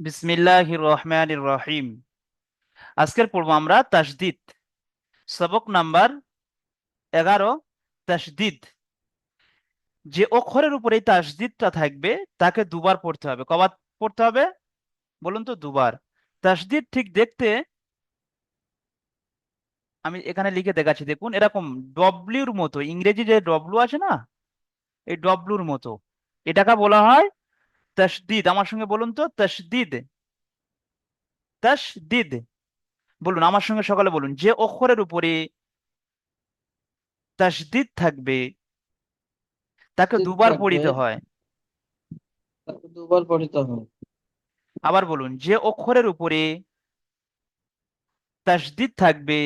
বিসমিল্লাহির রহমানির রহিম। আজকের পড়ব আমরা তাসদিদ। সবক নাম্বার এগারো, তাসদিদ। যে অক্ষরের উপরে তাসদিদটা থাকবে, তাকে দুবার পড়তে হবে। কবার পড়তে হবে? বলুন তো, দুবার। তাসদিদ ঠিক দেখতে আমি এখানে লিখে দেখাচ্ছি, দেখুন, এরকম ডব্লিউর মতো, ইংরেজি যে ডব্লু আছে না, এই ডব্লুর মতো, এটাকে বলা হয় তাসদিদ আমার সঙ্গে বলুন তো তাসদিদ তাসদিদ বলুন আমার সঙ্গে সকালে বলুন। যে অক্ষরের উপরে তাসদিদ থাকবে তাকে দুবার পড়িতে হয়। দুবার পড়িতে হয়। আবার বলুন যে অক্ষরের উপরে তাসদিদ থাকবে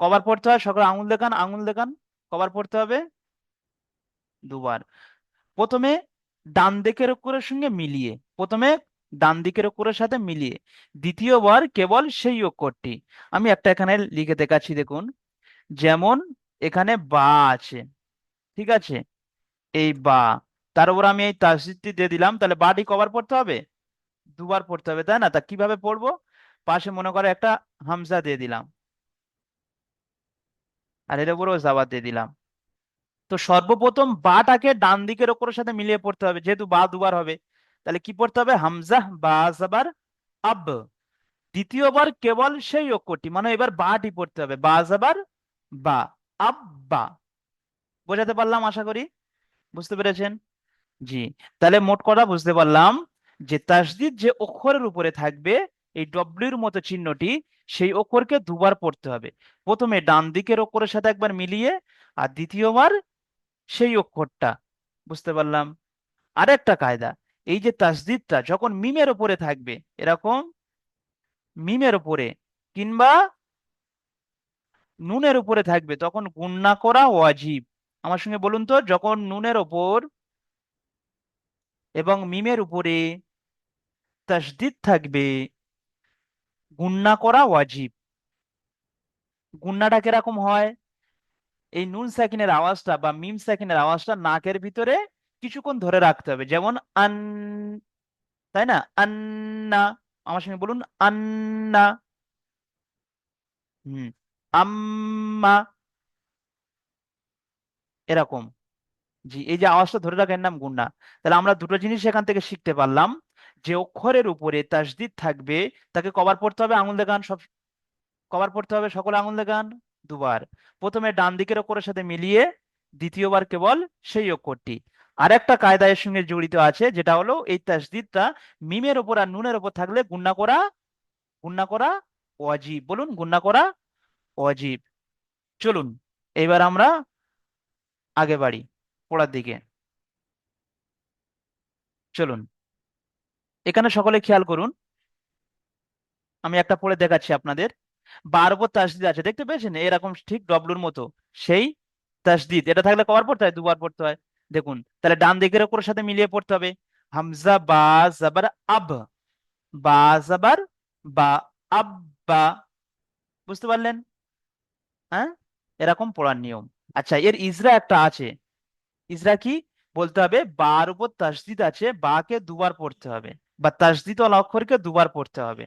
কবার পড়তে হয়? সকলে আঙুল দেখান আঙুল দেখান কবার পড়তে হবে? দুবার। প্রথমে ডান দিকের অক্ষরের সঙ্গে মিলিয়ে, প্রথমে ডান দিকের অক্ষরের সাথে মিলিয়ে, দ্বিতীয়বার কেবল সেই অক্ষরটি। আমি একটা এখানে লিখে দেখাচ্ছি, দেখুন। যেমন এখানে বা আছে, ঠিক আছে? এই বা। তার উপর আমি এই তাসদিদটি দিয়ে দিলাম, তাহলে বাটি কবার পড়তে হবে? দুবার পড়তে হবে, তাই না? তা কীভাবে পড়ব? পাশে মনে করে একটা হামজা দিয়ে দিলাম। আর এর উপরেও জাবাত দিয়ে দিলাম। তো সর্বপ্রথম বাটাকে ডান দিকের অক্ষরের সাথে মিলিয়ে পড়তে হবে, যেহেতু বা দুবার হবে। তাহলে কি পড়তে হবে? হামজা, বা, জাবার, আব। দ্বিতীয়বার কেবল সেই অক্ষরটি মানে এবার বাটি পড়তে হবে। বা, জাবার, বা আব্বা বোঝাতে পারলাম আশা করি? বুঝতে পেরেছেন? জি। তাহলে মোট কথা বুঝতে পারলাম যে তাসদিদ যে অক্ষরের উপরে থাকবে, এই ডব্লিউর মতো চিহ্নটি, সেই অক্ষরকে দুবার পড়তে হবে। প্রথমে ডান দিকের অক্ষরের সাথে একবার মিলিয়ে, আর দ্বিতীয়বার সেই অক্ষরটা, বুঝতে পারলাম? আরেকটা কায়দা, এই যে তাসদিদটা যখন মিমের উপরে থাকবে, এরকম মিমের উপরে কিংবা নুনের উপরে থাকবে, তখন গুণনা করা ওয়াজিব। আমার সঙ্গে বলুন তো, যখন নুনের ওপর এবং মিমের উপরে তাসদিদ থাকবে গুণনা করা ওয়াজিব। গুণনাটা কীরকম হয়? এই নুন সাকিনের আওয়াজটা বা মিম সাকিনের আওয়াজটা নাকের ভিতরে কিছুক্ষণ ধরে রাখতে হবে। যেমন আন, তাই না? আন্না, আমার সঙ্গে বলুন আন্না। হুম, আম্মা। এরকম। জি, এই যে আওয়াজটা ধরে রাখার নাম গুণনা তাহলে আমরা দুটো জিনিস এখান থেকে শিখতে পারলাম। যে অক্ষরের উপরে তাসদিদ থাকবে, তাকে কবার পড়তে হবে আঙুল দেখান সব কবার পড়তে হবে, সকলে আঙুল দেখান দুবার। প্রথমে ডান দিকের অক্ষরের সাথে মিলিয়ে দ্বিতীয়বার কেবল সেই অক্ষরটি। আরেকটা কায়দা এর সঙ্গে জড়িত আছে, যেটা হলো এই তাসদিদটা মিমের ওপর আর নুনের ওপর থাকলে গুন্না করা গুন্না করা ওয়াজিব। বলুন, গুন্না করা ওয়াজিব। চলুন, এবার আমরা আগে বাড়ি, পড়ার দিকে। চলুন, এখানে সকলে খেয়াল করুন। আমি একটা পড়ে দেখাচ্ছি আপনাদের। বার তাসদিদ আছে, দেখতে পেয়েছেন? এরকম ঠিক ডব্লুর মতো। সেই তাসদিদ। এটা থাকলে কবার পড়তে হয়? দুবার পড়তে হয়। দেখুন, তাহলে ডান দিকের অক্ষরের সাথে মিলিয়ে পড়তে হবে। হামজা, বা, জাবার, আব। বা, জাবার, বা আব্বা বুঝতে পারলেন? হ্যাঁ? এরকম পড়ার নিয়ম। আচ্ছা এর ইজরা একটা আছে। ইজরা কি? বলতে হবে, বার উপর তাসদিদ আছে, বাকে দুবার পড়তে হবে। বা তাসদিদ ওয়ালা অক্ষরকে দুবার পড়তে হবে।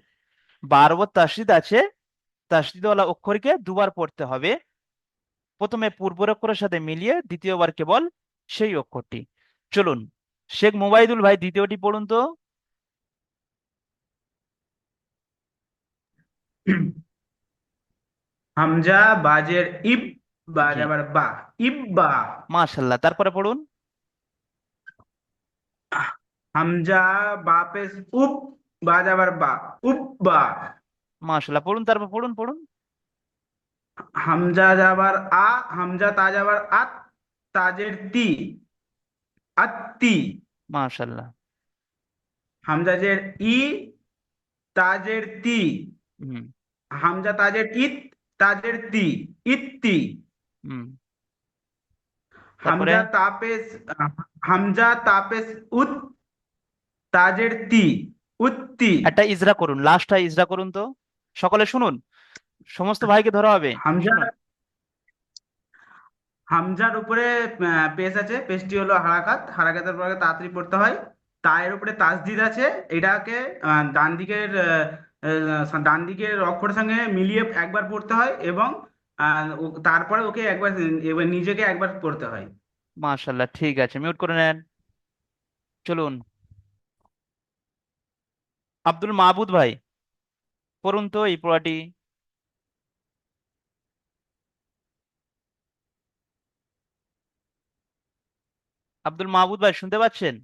বার উপর তাসদিদ আছে তাসদিদ ওয়ালা অক্ষরকে দুবার পড়তে হবে। প্রথমে পূর্বের অক্ষরের সাথে মিলিয়ে দ্বিতীয়বার কেবল সেই অক্ষরটি। চলুন শেখ মুবাইদুল ভাই দ্বিতীয়টি পড়ুন তো। হামজা বাজের ইব বা জি। বা ইব্বা। মাশাল্লাহ তারপরে পড়ুন। হামজা বাপেস উপ বা যাবার বা উব্বা। মাশাল্লাহ পড়ুন তারপর পড়ুন পড়ুন। হামজা যাবার আ হামজা তা যাবার আত তাজের তি আত্তি মাশাল্লাহ হামজা জের ই তাজের তি। হুম। হামজা তাজের ইত তাজের তি ইত্তি হামজা তাপেস হামজা তাপেস উত তাজের তি উত্তি একটা ইজরা করুন লাস্টটা ইজরা করুন তো। সকলে শুনুন। সমস্ত ভাইকে ধরা হবে। হামজার উপরে পেশ আছে। পেশটি হলো হারাকাত। হারাকাতের পরে তাড়াতাড়ি পড়তে হয়। তায়ের উপরে তাসদিদ আছে। এটাকে ডান দিকের ডান দিকের অক্ষরের সঙ্গে মিলিয়ে একবার পড়তে হয় এবং তারপরে ওকে একবার এবার নিজেকে একবার পড়তে হয়। মাশাল্লাহ ঠিক আছে। মিউট করে নেন। চলুন। আব্দুল মাহবুদ ভাই। পড়ুন তো এই পড়াটি আব্দুল মাহবুদ ভাই, শুনতে পাচ্ছেন?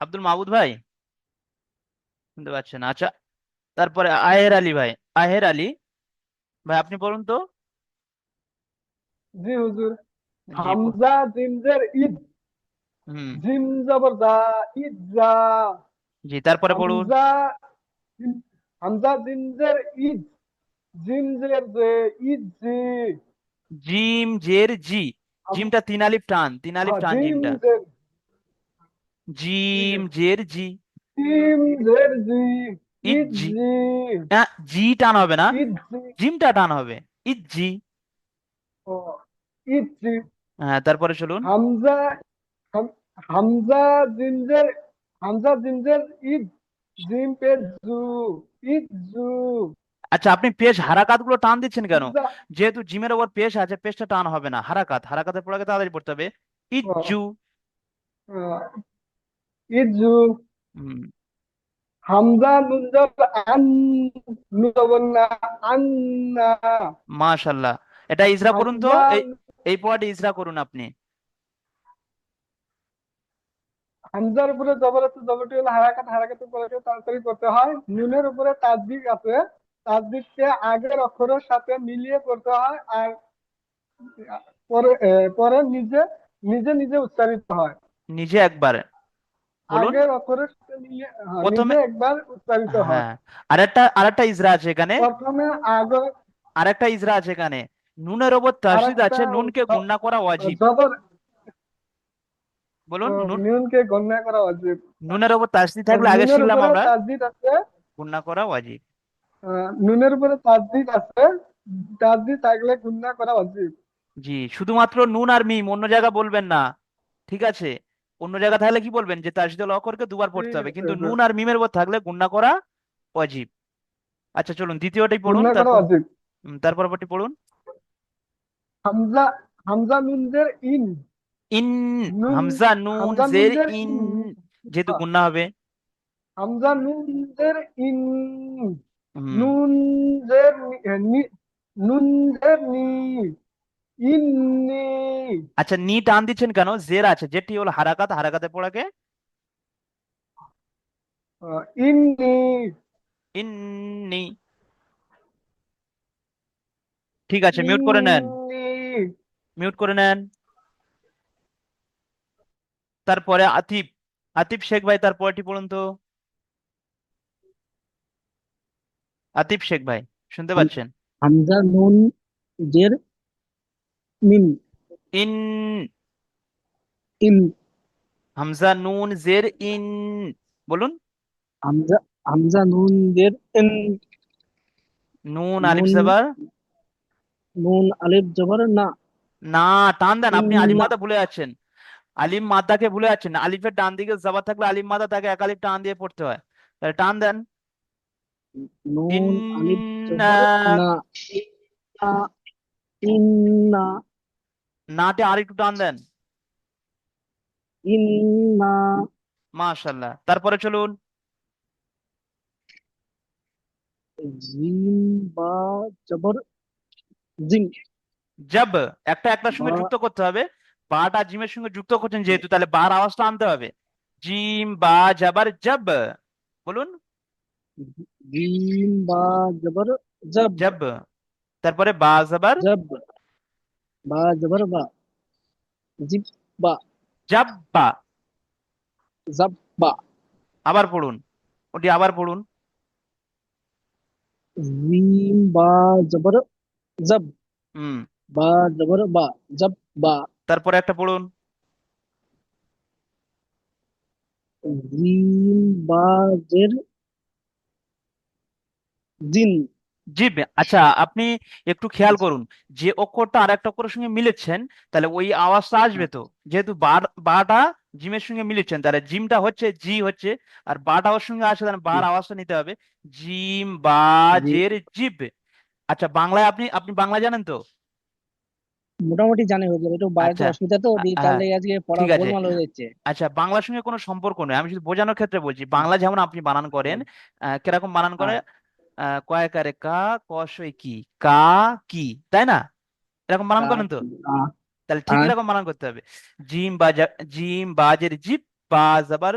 আব্দুল মাহবুদ ভাই, শুনতে পাচ্ছেন? আচ্ছা তারপরে আহের আলী ভাই, আহের আলী ভাই, আপনি বলুন তো। জি, হুজুর। হামজা জিমজের হুম। জিম জবর দা ঈদ যা জি তারপরে পড়ুন। হামজা হামজা জিমজের ঈদ। জিমজের যে ঈদ জি। জিম জের জি জিমটা তিন আলিফ টান তিন আলিফ টান জিমটা। জিম জের জি। জিমজের জি। ঈদ ঈদ জি। জি। না জি টান হবে না। জিমটা টান হবে। ঈদ জি। ও, ঈদ জি। হ্যাঁ তারপরে চলুন। হামজা হাম- হামজা জিমজের হামজা জিমজের ঈদ জিম পে জু ঈদ জু। আচ্ছা আপনি পেশ হারাকাতগুলো টান দিচ্ছেন কেন? যেহেতু জিমের ওপর পেশ আছে পেশটা টান হবে না। হারাকাত হারাকাতের পড়াকে তাড়াতাড়ি পড়তে হবে। ইজ্জু আহ, ইজু হুম। হামজা নুনজব আন নুনজবন্না আন্না মাশাল্লাহ। এটা ইজরা করুন তো। এই পড়াটি ইজরা করুন আপনি। হামজার উপরে জবর আছে জবরটি হলো হারাকাত হারাকাতের পরে তাড়াতাড়ি করতে হয়। নুনের উপরে তাসদিক আছে তাসদিককে আগের অক্ষরের সাথে মিলিয়ে করতে হয় আর পরে পরে নিজে নিজে নিজে উচ্চারিত হয়। নিজে একবার। বলুন। আগের অক্ষরের সাথে মিলিয়ে হ্যাঁ, প্রথমে- একবার উচ্চারিত হয়। হ্যাঁ আরেকটা আরেকটা ইজরা আছে এখানে। প্রথমে আগে আরেকটা ইজরা আছে এখানে। নুনের ওপর তাসদিদ আছে নুনকে গুণনা করা ওয়াজিব। বলুন নুনকে গণ্য করা উচিত নুনের ওপর তাসদিদ থাকলে আগে শিখলাম আমরা। তাসদিদ আছে। গুণনা করা ওয়াজিব। নুনের উপরে তাসদিদ আছে। তাসদিদ থাকলে গুণনা করা উচিত জি শুধুমাত্র নুন আর মিম অন্য জায়গা বলবেন না। ঠিক আছে? অন্য জায়গা থাকলে কি বলবেন? যে তাসদিদুল অকরকে দুবার পড়তে হবে কিন্তু নুন আর মিমের উপর থাকলে গুণনা করা ওয়াজিব। আচ্ছা চলুন দ্বিতীয়টাই পড়ুন তারপর পড়ুন। হামজা হামজা নুনদের ইন। ইন হামজা নুন জের ইন যেহেতু গুণনা হবে। হামজা নুনদের ইন। হুম, নুনদের নি- এ, নি- ইন্নি। আচ্ছা নি টান দিচ্ছেন কেন? জের আছে। যেটি হলো হারাকাত। হারাকাতে পড়াকে ইন্নি। ইন্নি। ঠিক আছে মিউট করে নেন। মিউট করে নেন। তারপরে আতিফ আতিফ শেখ ভাই তার পরেরটি পড়ুন তো। আতিফ শেখ ভাই শুনতে পাচ্ছেন? হামজা নুন জের ইন ইন। হামজা নুন জের ইন বলুন। হামজা হামজা নুন জের ইন। নুন আলিফ জবর। নুন আলিফ জবর না। না টান দেন আপনি আলিম। মাদা ভুলে যাচ্ছেন। আলিম মাদাকে ভুলে যাচ্ছেন। আলিফের ডান দিকে জবর থাকলে আলিম মাদা তাকে এক আলিফ টান দিয়ে পড়তে হয়। তাহলে টান দেন। নাটে আর একটু টান দেন। মাশাল্লাহ তারপরে চলুন। জিম বা জবর। জিম জব একটা একটার সঙ্গে যুক্ত করতে হবে বাটা জিমের সঙ্গে যুক্ত করছেন যেহেতু তাহলে বার আওয়াজটা আনতে হবে জিম বা জাবার জব বলুন জিম বা জবর জব জব তারপরে বা জাবার জব বা জবর বা জিব বা জাব্বা জব বা আবার পড়ুন ওটি আবার পড়ুন জিম বা জবর জব হুম বা জবর বা জব বা। তারপরে একটা পড়ুন। জিম বা জের। জিন। আচ্ছা আপনি একটু খেয়াল করুন যে অক্ষরটা আর একটা অক্ষরের সঙ্গে মিলেছেন তাহলে ওই আওয়াজটা আসবে তো। যেহেতু বার বাটা জিমের সঙ্গে মিলেছেন তাহলে জিমটা হচ্ছে জি হচ্ছে আর বাটা ওর সঙ্গে আসে তাহলে বার আওয়াজটা নিতে হবে। জিম বা। জের জিব। আচ্ছা বাংলায় আপনি আপনি বাংলা জানেন তো? মোটামুটি জানি হুজুর একটু বাড়িতে আচ্ছা, অসুবিধা তো দিয়ে তার হ্যাঁ, লেগে আজকে পড়া ঠিক আছে। গোলমাল হয়ে যাচ্ছে। আচ্ছা বাংলার সঙ্গে কোনো সম্পর্ক নেই। আমি শুধু বোঝানোর ক্ষেত্রে বলছি বাংলা যেমন আপনি বানান করেন আহ, কীরকম বানান করে? আহ, কয়াকারে কা কসই কি কা কি তাই না? এরকম বানান করেন তো? তাহলে ঠিক হ্যাঁ। এরকম বানান করতে হবে। জিম বা জা- জিম বাজের জিব বা জাবার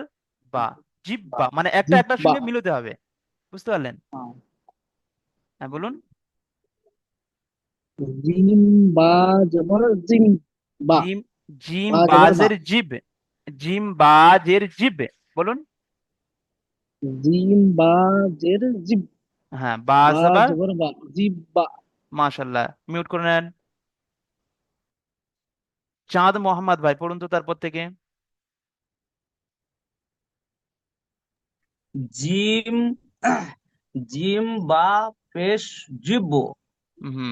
বা জিব বা মানে একটা একটার জিব্বা। সঙ্গে মিলতে হবে। বুঝতে পারলেন? হ্যাঁ। হ্যাঁ বলুন। জিম বা জবর জিম বা জিম জিম বা। বাজের জিব জিম বাজের জিব বলুন। জিম বা জের জিব। হ্যাঁ বা বা জাবার জবর বা জিব বা। মাশাল্লাহ মিউট করে নেন। চাঁদ মোহাম্মদ ভাই পড়ুন তো তারপর থেকে। জিম জিম বা পেশ জিব্ব হুম।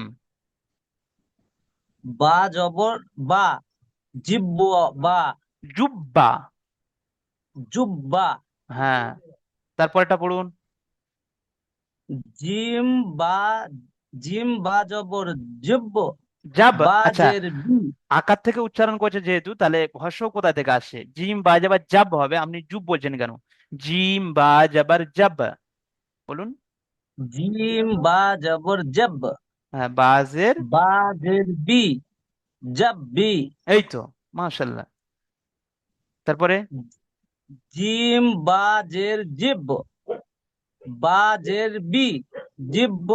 বা জবর বা জিব্ব বা জুব্বা। জুব্বা। হ্যাঁ। তারপরটা পড়ুন। জিম বা জিম বা জবর জিব্ব জাব আচ্ছা। আকার থেকে উচ্চারণ করছে যেহেতু তাহলে হর্ষ কোথা থেকে আসে? জিম বা যাবার জাব হবে আপনি জুব বলছেন কেন? জিম বা যাবার জাব। বলুন। জিম বা জবর জব। হ্যাঁ বাজের বা জের বি জব বি। এই তো মাশাল্লাহ তারপরে? জিম বা জের জিব্ব বা জিব্ব।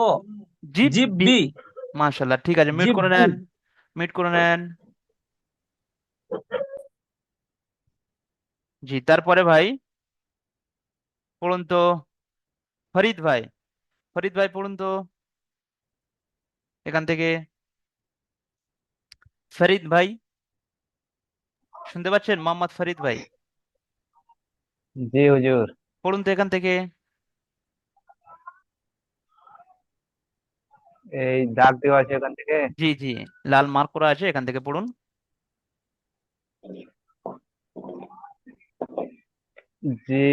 জিব জিব্বি। মাশাল্লাহ ঠিক আছে মিউট করে জিব্বি। নেন মিউট করে নেন। জি তারপরে ভাই? পড়ুন তো। ফরিদ ভাই ফরিদ ভাই পড়ুন তো। এখান থেকে। ফরিদ ভাই শুনতে পাচ্ছেন? মোহাম্মদ ফরিদ ভাই। জি হুজুর। পড়ুন তো এখান থেকে। এই দাগ দেওয়া আছে এখান থেকে। জি জি। লাল মার্ক করা আছে এখান থেকে পড়ুন। জি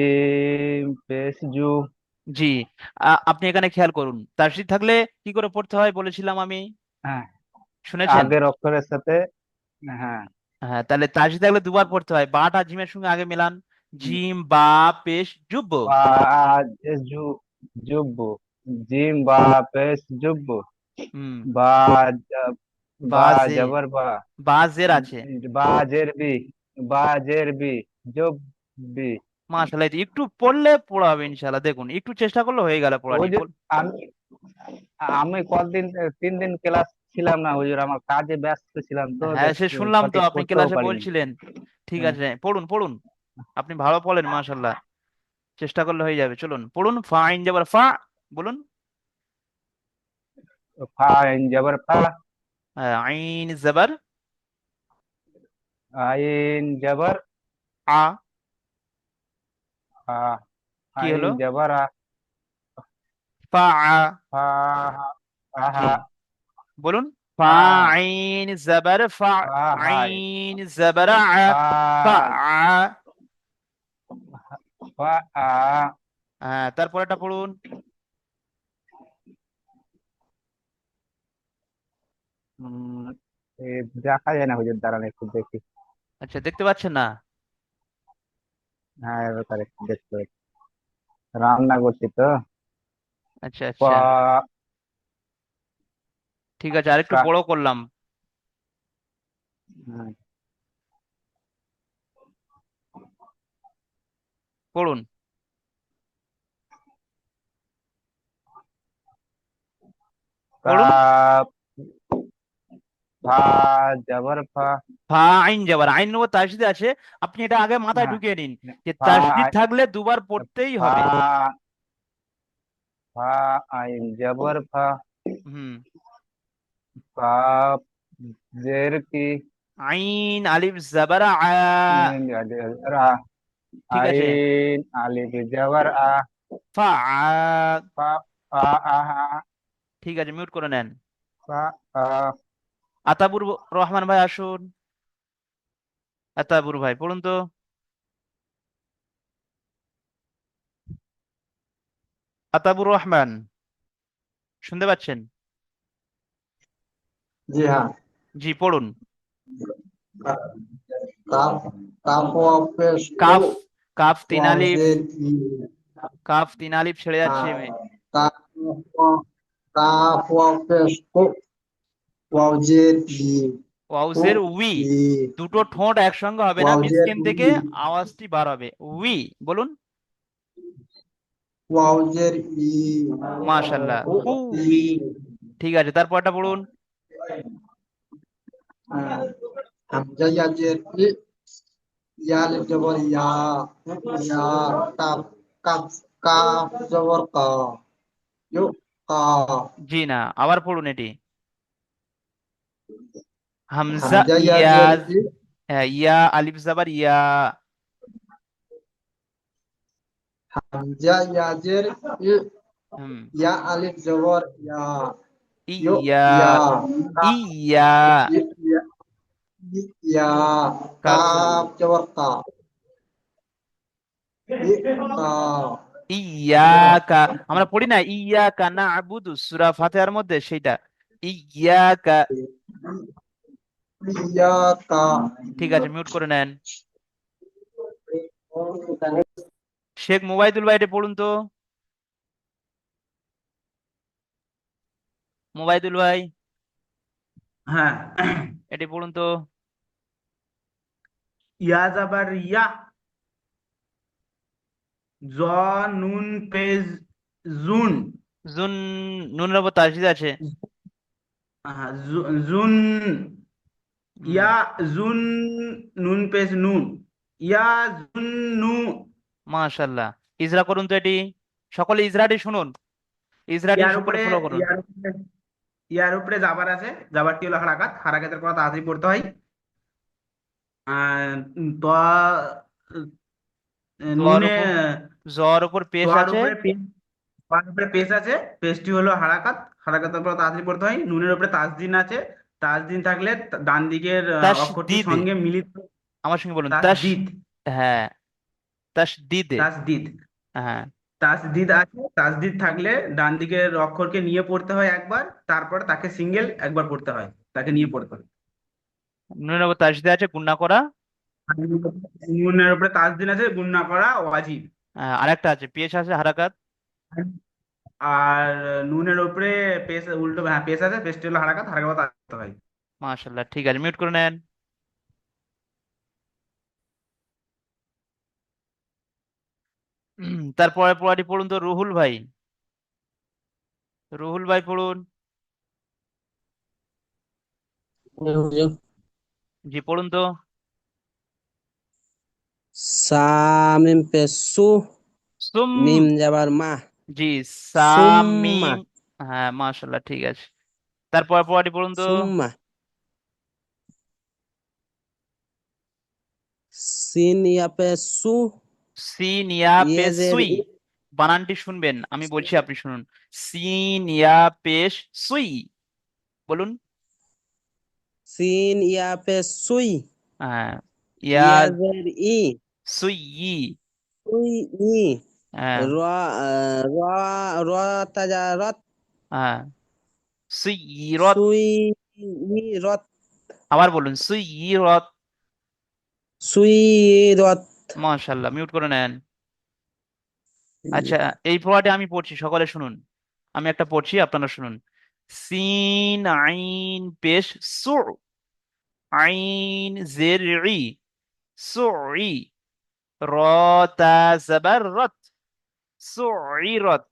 পেশ জু জি। আপনি এখানে খেয়াল করুন। তাসদিদ থাকলে কি করে পড়তে হয় বলেছিলাম আমি? হ্যাঁ। শুনেছেন? আগের অক্ষরের সাথে হ্যাঁ। হ্যাঁ তাহলে তাসদিদ থাকলে দুবার পড়তে হয়। বাটা জিমের সঙ্গে আগে মেলান। জিম বা পেশ জুব্ব। জুব্বু। জিম বা পেশ জুব্বু। বা বা বা জবর বা। বা জের আছে। বা জের বি বা জের বি জুব বি মাশাআল্লাহ একটু পড়লে পড়া হবে ইনশাআল্লাহ। দেখুন একটু চেষ্টা করলে হয়ে গেল পড়া আমি আমি কতদিন তিন দিন ক্লাস ছিলাম না হুজুর আমার কাজে ব্যস্ত ছিলাম তো হ্যাঁ সে শুনলাম তো আপনি ক্লাসে বলছিলেন। ঠিক আছে পড়ুন পড়ুন। আপনি ভালো পড়েন মাশাআল্লাহ। চেষ্টা করলে হয়ে যাবে চলুন পড়ুন ফা আইন যাবার ফা বলুন। ফা আইন জবর ফা। হ্যাঁ, আইন জাবার। আইন জবর আ আ। কি হলো? জবর ফা ফা বলুন। ফা আ। আইন জাবার ফা ফা হাই আইন জাবার আ ফা ফা আ। ফা আ। হ্যাঁ তারপরেটা পড়ুন। দেখা যায় না হুজুর দাঁড়ান একটু দেখি। আচ্ছা দেখতে পাচ্ছেন না? হ্যাঁ এবার একটু দেখতে। রান্না করছি তো। আচ্ছা পা আচ্ছা। ঠিক আছে আরেকটু কা- বড় করলাম। পড়ুন পড়ুন। কাপ ফা জবর ফা ফা আইন যাবার আইন ও তাসদিদ আছে আপনি এটা আগে মাথায়। ঢুকিয়ে নিন যে তাসদিদ থাকলে দুবার পড়তেই হবে। ফা আইন জবর ফা হুম। কাপ জের কি? আইন আলিফ জাবার আ। আইন ঠিক আছে। আইন আলিফ জবর আ। ফা আ। ফা আ ঠিক আছে মিউট করে নেন। আহ, আতাবুর রহমান ভাই আসুন। আতাবুর ভাই পড়ুন তো। আতাবুর রহমান শুনতে পাচ্ছেন? জি হ্যাঁ। জি পড়ুন। কাফ কাফ কাফ কাফ তিন আলিফ কাফ তিন আলিফ ছেড়ে যাচ্ছে। হ্যাঁ, কাফ পেশ কো? ওয়াও ওয়াউজের উই দুটো ঠোঁট একসঙ্গে হবে না মিসকিন থেকে আওয়াজটি বার হবে উই বলুন। ওয়াও জের ই মাশাল্লাহ ই উই ঠিক আছে তারপরটা পড়ুন। হ্যাঁ, হামজা ইয়া জের ই ইয়া আলিফ জবর ইয়া ইয়া কাফ কাফ কাফ জবর কা ইউ কা। জি না আবার পড়ুন এটি। হামজা হামজা ইয়া ইয়া জের ই হ্যাঁ, ইয়া আলিফ জাবার ইয়া হামজা ইয়া জের ই হুম ইয়া আলিফ জবর ইয়া ইউ ইয়া ইয়া ইয়া ইয়া কাফ জবর কা ইয়াকা আমরা পড়ি না ইয়াকা না'বুদু সূরা ফাতিহার মধ্যে সেইটা। ইয়াকা ইয়া কা ঠিক আছে মিউট করে নেন। শেখ মুবাইদুল ভাই এটা পড়ুন তো। মুবাইদুল ভাই। হ্যাঁ। এটি পড়ুন তো। ইয়া জাবার ইয়া। জ নুন পেজ জুন। জুন নুনের উপর তাসদিদ আছে। হ্যাঁ, জুন। ইয়া জুন নুন পেজ নুন। ইয়া জুন নু। মাশাআল্লাহ। ইজরা করুন তো এটি। সকলে ইজরাটি শুনুন। ইজরাটি ইয়ার উপরে ফলো করুন। ইয়ার উপরে ইয়ার উপরে জাবার আছে। জাবারটি হলো হারাকাত? হারাকাতের পর তাড়াতাড়ি পড়তে হয়। ত নুনে জর উপর পেশ আছে। উপরে পেশ তোয়ার উপরে পেশ আছে। পেশটি হলো হারাকাত। হারাকাতের পর তাড়াতাড়ি পড়তে হয়। নুনের উপরে তাসদিন আছে। তাসদিন থাকলে ডান দিকের অক্ষরটির তাসদিদ। সঙ্গে মিলিত আমার সঙ্গে বলুন তাস তাসদিদ হ্যাঁ তাসদিদ তাসদিদ হ্যাঁ। তাসদিদ আছে তাসদিদ থাকলে ডান দিকের অক্ষরকে নিয়ে পড়তে হয় একবার তারপর তাকে সিঙ্গেল একবার পড়তে হয় তাকে নিয়ে পড়তে হয়। নুনের উপর তাসদিদ আছে গুণনা করা। নুনের উপরে তাসদিন আছে গুণনা করা ওয়াজিব। আহ, আরেকটা আছে পেশ আছে হারাকাত। আর নুনের উপরে পেশ উল্টো হ্যাঁ পেশ আছে পেশটি হলো হারাকাত হারাকাত হয়। মাশাআল্লাহ ঠিক আছে মিউট করে নেন। তারপরে পড়াটি পড়ুন তো রুহুল ভাই। রুহুল ভাই পড়ুন। জি পড়ুন তো। সামিম পেসু সুম মিম যাবার মা। জি সামিম। হ্যাঁ মাশাআল্লাহ ঠিক আছে। তারপর পড়াটি পড়ুন তো সুম্মা। সিন ইয়া পেসু সিন ইয়া ইয়ে সুই। বানানটি শুনবেন আমি বলছি আপনি শুনুন। সিন ইয়া পেশ সুই। বলুন। সিন ইয়া পেসুই হ্যাঁ ইয়া ইয়া জের ই সুই। সুই ই। হ্যাঁ। র র র তাজা রত। হ্যাঁ। সুইরত। সুই ই রত আবার বলুন সুইরত। সুই রত মাশাআল্লাহ মিউট করে নেন। আচ্ছা এই পড়াটি আমি পড়ছি সকলে শুনুন। আমি একটা পড়ছি আপনারা শুনুন। সিন আইন পেশ সু। আইন জের ই সুই। র তা জাবার রত। সুইরত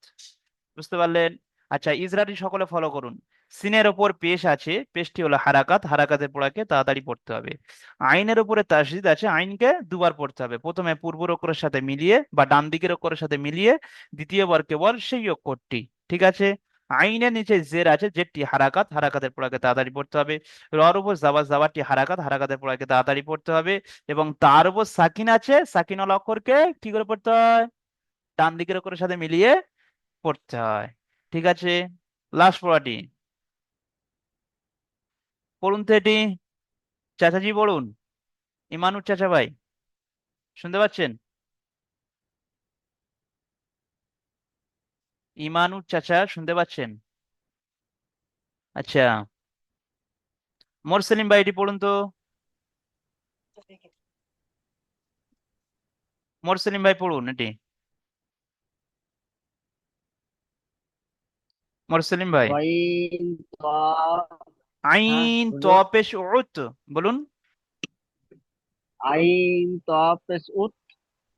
বুঝতে পারলেন? আচ্ছা ইজরাটি সকলে ফলো করুন। সিনের ওপর পেশ আছে, পেশটি হলো হারাকাত, হারাকাতের পড়াকে তাড়াতাড়ি পড়তে হবে। আইনের উপরে তাসদিদ আছে, আইনকে দুবার পড়তে হবে। প্রথমে পূর্ব অক্ষরের সাথে মিলিয়ে বা ডান দিকের অক্ষরের সাথে মিলিয়ে দ্বিতীয়বার কেবল সেই অক্ষরটি, ঠিক আছে? আইনের নিচে জের আছে, জেরটি হারাকাত, হারাকাতের পড়াকে তাড়াতাড়ি পড়তে হবে। রর উপর জাবার জাবারটি হারাকাত, হারাকাতের পড়াকে তাড়াতাড়ি পড়তে হবে এবং তার উপর সাকিন আছে সাকিনওয়ালা অক্ষরকে কি করে পড়তে হয়? ডান দিকের অক্ষরের সাথে মিলিয়ে পড়তে হয়, ঠিক আছে? লাস্ট পড়াটি। পড়ুন তো এটি চাচাজি পড়ুন ইমানুর চাচা ভাই। শুনতে পাচ্ছেন? ইমানুর চাচা শুনতে পাচ্ছেন? আচ্ছা। মোরসেলিম ভাই এটি পড়ুন তো। মোরসেলিম ভাই পড়ুন এটি। মোরসেলিম ভাই। আইন তপেশ হুজুর। উত বলুন। আইন তপেশ পেশ উত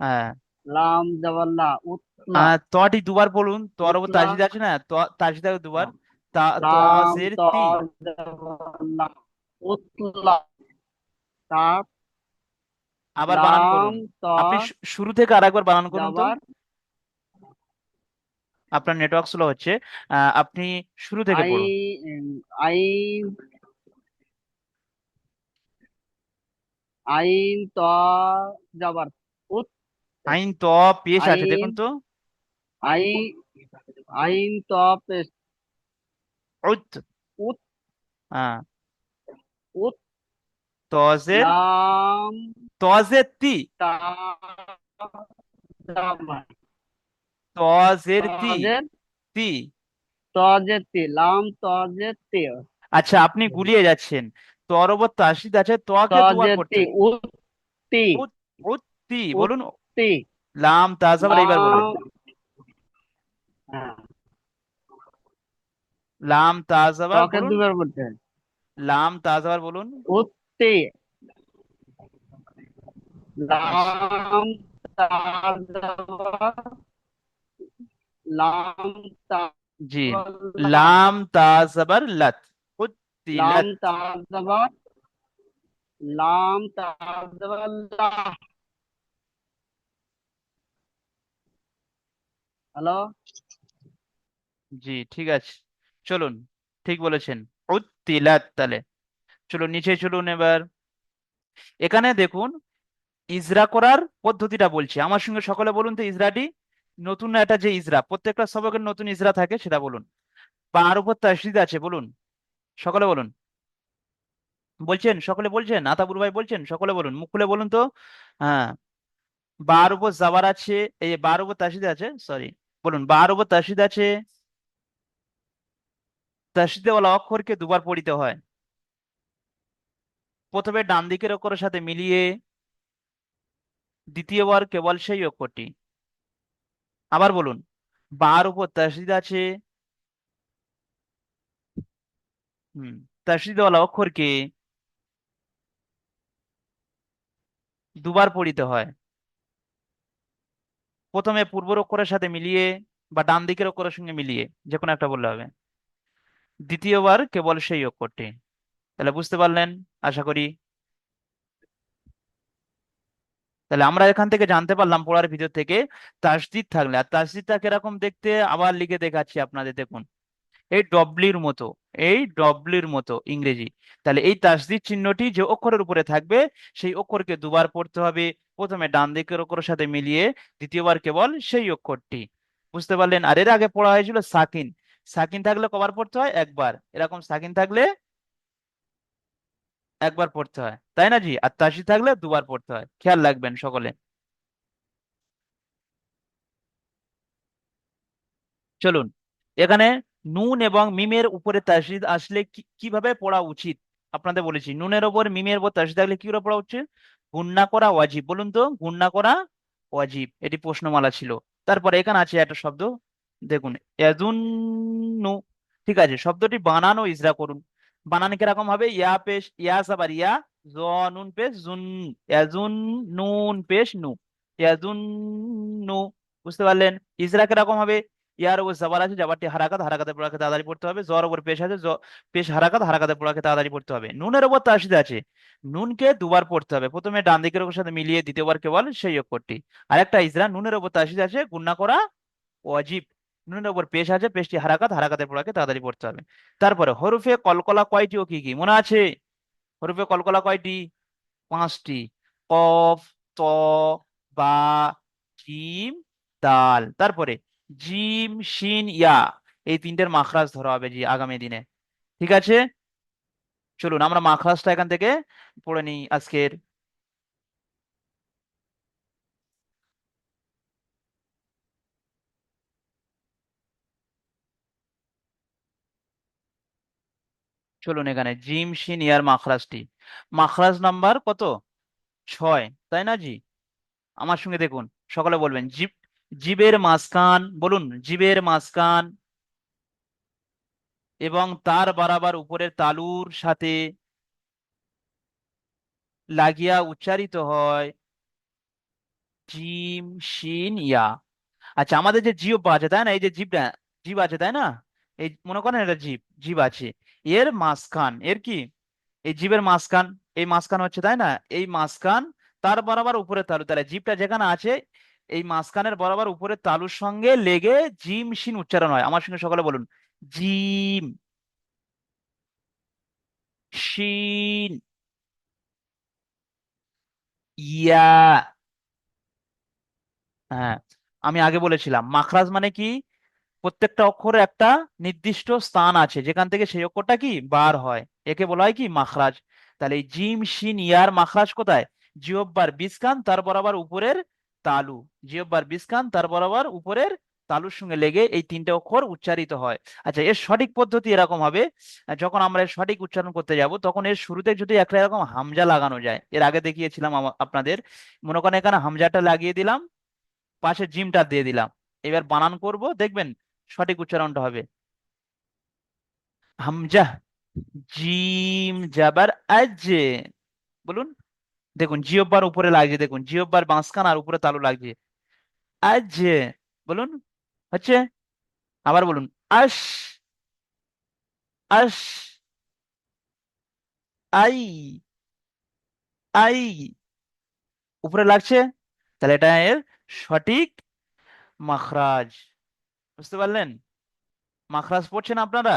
হ্যাঁ। লাম জাবাল্লা আহ, তটি দুবার বলুন তর উপর। তাজিদ আছে না? ত তাজিদ আছে দুবার। তা লাম তি। উতলা তা আবার বানান করুন। আপনি শুরু থেকে আরেকবার বানান করুন তো। আপনার নেটওয়ার্ক স্লো হচ্ছে আপনি শুরু থেকে পড়ুন। আইন আইন ত উত আইন ত পেশ আছে দেখুন তো। আই আইন ত পেশ। উত। উত। হ্যাঁ। উত। তজের লাম। তজের তি। তা তজের তি। তজের তি। লাম তজেতি আচ্ছা আপনি গুলিয়ে যাচ্ছেন। আছে তকে হবে উত্তি। উত্তি বলুন। উত্তি। লাম তাজবার এইবার বলুন। লাম হ্যাঁ, তাজবার তকে দুবার বলতে। লাম তাজবার বলুন। উত্তি। লাম তাজবার লাম জি। তাজবার লাম তাজবার লাত উত্তিলাত লাম তাজবার লাম তাজবার লা হ্যালো জি ঠিক আছে। চলুন ঠিক বলেছেন। উত্তিলাত তাহলে চলুন নিচে চলুন এবার। এখানে দেখুন ইজরা করার পদ্ধতিটা বলছি। আমার সঙ্গে সকলে বলুন তো ইজরাটি। নতুন একটা যে ইজরা, প্রত্যেকটা সবকের নতুন ইজরা থাকে, সেটা বলুন। পার উপর তাসদিদ আছে, বলুন। সকলে বলুন। বলছেন? সকলে বলছেন? আতাবুর ভাই বলছেন? সকলে বলুন। মুখ খুলে বলুন তো। হ্যাঁ। বার উপর জাবার আছে, এই বার উপর তাসদিদ আছে সরি বলুন, বার উপর তাসদিদ আছে তাসদিদওয়ালা অক্ষরকে দুবার পড়িতে হয়। প্রথমে ডান দিকের অক্ষরের সাথে মিলিয়ে দ্বিতীয়বার কেবল সেই অক্ষরটি। আবার বলুন, বার উপর তাসদিদ আছে, হুম তাসদিদওয়ালা অক্ষরকে দুবার পড়িতে হয়। প্রথমে পূর্বর অক্ষরের সাথে মিলিয়ে বা ডান দিকের অক্ষরের সঙ্গে মিলিয়ে যে কোনো একটা বললে হবে। দ্বিতীয়বার কেবল সেই অক্ষরটি। তাহলে বুঝতে পারলেন? আশা করি তাহলে আমরা এখান থেকে জানতে পারলাম পড়ার ভিতর থেকে তাসদিদ থাকলে। আর তাসদিদটা কীরকম দেখতে? আবার লিখে দেখাচ্ছি আপনাদের, দেখুন। এই ডব্লিউর মতো, এই ডব্লিউর মতো ইংরেজি। তাহলে এই তাসদিদ চিহ্নটি যে অক্ষরের উপরে থাকবে, সেই অক্ষরকে দুবার পড়তে হবে। প্রথমে ডান দিকের অক্ষরের সাথে মিলিয়ে দ্বিতীয়বার কেবল সেই অক্ষরটি। বুঝতে পারলেন? আর এর আগে পড়া হয়েছিল সাকিন। সাকিন থাকলে কবার পড়তে হয়? একবার। এরকম সাকিন থাকলে একবার পড়তে হয়। তাই না জি? আর তাসদিদ থাকলে দুবার পড়তে হয়। খেয়াল রাখবেন সকলে। চলুন। এখানে নুন এবং মিমের উপরে তাসদিদ আসলে কীভাবে পড়া উচিত? আপনাদের বলেছি। নুনের ওপর, মিমের উপর তাসদিদ থাকলে কি পড়া উচিত? গুন্না করা ওয়াজিব। বলুন তো গুন্না করা ওয়াজিব। এটি প্রশ্নমালা ছিল। তারপরে এখানে আছে একটা শব্দ। দেখুন ইয়াজুন্নু ঠিক আছে, শব্দটি বানানো, ইজরা করুন। বানান কীরকম হবে? ইয়া পেশ, ইয়া সাবার, ইয়া জ, নুন পেশ, জুন ইয়াজুন নুন পেশ, নু। ইয়াজুন্নু বুঝতে পারলেন? ইজরা কীরকম হবে? ইয়ার উপর জাবার আছে, জাবারটি হারাকাত হারাকাতে পড়াকে তাড়াতাড়ি পড়তে হবে। জর উপর পেশ আছে পেশ হারাকাত হারাকাতে পড়াকে তাড়াতাড়ি পড়তে হবে। নুনের উপর তাসদিদ আছে। নুনকে দুবার পড়তে হবে। প্রথমে ডান দিকের অক্ষরের সাথে মিলিয়ে দ্বিতীয়বার কেবল সেই অক্ষরটি। আরেকটা ইজরা, নুনের উপর তাসদিদ আছে গুণনা করা ওয়াজিব নুনের উপর পেশ আছে পেশটি হারাকাত হারাকাতে পড়াকে তাড়াতাড়ি পড়তে হবে। তারপরে হরুফে কলকলা কয়টি ও কি কি? মনে আছে? হরুফে কলকলা কয়টি? পাঁচটি। কফ, ত, বা জিম দাল। তারপরে জিম, শিন, ইয়া। এই তিনটের মাখরাজ ধরা হবে জি আগামী দিনে। ঠিক আছে? চলুন, আমরা মাখরাজটা এখান থেকে পড়ে নিই আজকের চলুন এখানে, জিম, শিন, ইয়ার মাখরাজটি মাখরাজ নাম্বার কত? ছয়, তাই না জি? আমার সঙ্গে দেখুন, সকলে বলবেন জিব জিবের মাঝখান, বলুন, জিবের মাঝখান এবং তার বরাবর উপরের তালুর সাথে লাগিয়া উচ্চারিত হয়, জিম, শিন, ইয়া। আচ্ছা আমাদের যে জিহ্বা আছে, তাই না? এই যে জিভটা জিভ আছে, তাই না? এই, মনে করেন এটা জিভ জিভ আছে। এর মাঝখান, এর কি? এই জিভের মাঝখান, এই মাঝখান হচ্ছে তাই না? এই মাঝখান তার বরাবর উপরে তালু। তাহলে জীবটা যেখানে আছে, এই মাঝখানের বরাবর উপরের তালুর সঙ্গে লেগে জিম শিন উচ্চারণ হয়। আমার সঙ্গে সকলে বলুন। জিম শিন ইয়া। হ্যাঁ আমি আগে বলেছিলাম। মাখরাজ মানে কি? প্রত্যেকটা অক্ষরে একটা নির্দিষ্ট স্থান আছে, যেখান থেকে সেই অক্ষরটা কি? বার হয়। একে বলা হয় কি? মাখরাজ। তাহলে জিম, শিন, ইয়ার, মাখরাজ কোথায়? জিহ্বার, বিস্কান, তার বরাবর উপরের তালু। জিহ্বার, বিস্কান, তার বরাবর উপরের তালুর সঙ্গে লেগে এই তিনটে অক্ষর উচ্চারিত হয়। আচ্ছা এর সঠিক পদ্ধতি এরকম হবে। যখন আমরা এর সঠিক উচ্চারণ করতে যাব, তখন এর শুরুতে যদি একটা এরকম হামজা লাগানো যায়, এর আগে দেখিয়েছিলাম আপনাদের। মনে করেন এখানে হামজাটা লাগিয়ে দিলাম, পাশে জিমটা দিয়ে দিলাম। এবার বানান করব, দেখবেন সঠিক উচ্চারণটা হবে। হামজা জিম, জাবার, আজ। বলুন। দেখুন, জিহ্বার উপরে লাগছে, দেখুন। জিহ্বার বাঁশখান আর উপরে তালু লাগছে। আজ, বলুন। হচ্ছে, আবার বলুন। আশ আশ, আই আই। উপরে লাগছে, তাহলে এটা এর সঠিক মাখরাজ। বুঝতে পারলেন? মাখরাজ পড়ছেন আপনারা?